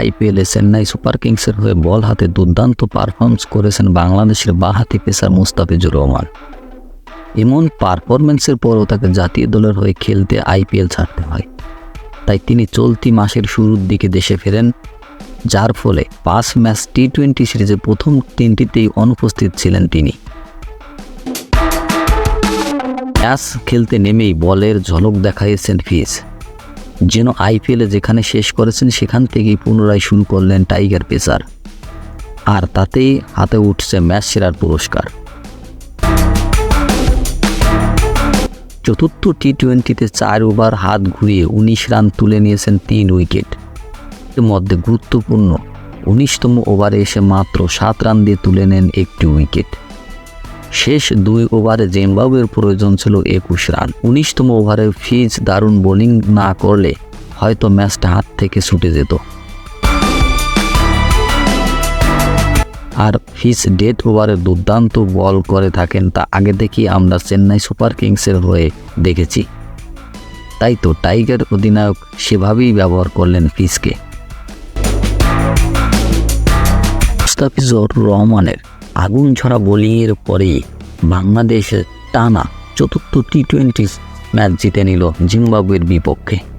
আইপিএলে চেন্নাই সুপার কিংসের হয়ে বল হাতে দুর্দান্ত পারফরমেন্স করেছেন বাংলাদেশের বাহাতি পেসার মুস্তাফিজুর রহমান। এমন পারফরমেন্সের পরও তাকে জাতীয় দলের হয়ে খেলতে আইপিএল ছাড়তে হয়। তাই তিনি চলতি মাসের শুরুর দিকে দেশে ফেরেন, যার ফলে পাঁচ ম্যাচ টি টোয়েন্টি সিরিজে প্রথম তিনটিতেই অনুপস্থিত ছিলেন তিনি। ম্যাচ খেলতে নেমেই বলের ঝলক দেখাইয়েছেন ফিজ যেন আইপিএলে যেখানে শেষ করেছেন, সেখান থেকেই পুনরায় শুরু করলেন টাইগার পেসার। আর তাতেই হাতে উঠছে ম্যাচ সেরার পুরস্কার। চতুর্থ টি টোয়েন্টিতে চার ওভার, হাত ঘুরিয়ে উনিশ রান তুলে নিয়েছেন তিন উইকেট। এর মধ্যে গুরুত্বপূর্ণ, উনিশতম ওভারে এসে মাত্র সাত রান দিয়ে তুলে নেন একটি উইকেট। শেষ দুই ওভারে জিম্বাবুয়ের প্রয়োজন ছিল একুশ রান। উনিশতম ওভারে ফিজ দারুণ বোলিং না করলে হয়তো ম্যাচটা হাত থেকে ছুটে যেত। আর ফিজ ডেট ওভারে দুর্দান্ত বল করে থাকেন তা আগে থেকেই আমরা চেন্নাই সুপার কিংসের হয়ে দেখেছি। তাই তো টাইগার অধিনায়ক সেভাবেই ব্যবহার করলেন ফিজকে। মুস্তাফিজুর রহমানের আগুন ছড়া বোলিংয়ের পরে বাংলাদেশের টানা চতুর্থ টি টোয়েন্টি ম্যাচ জিতে নিল জিম্বাবুয়ের বিপক্ষে।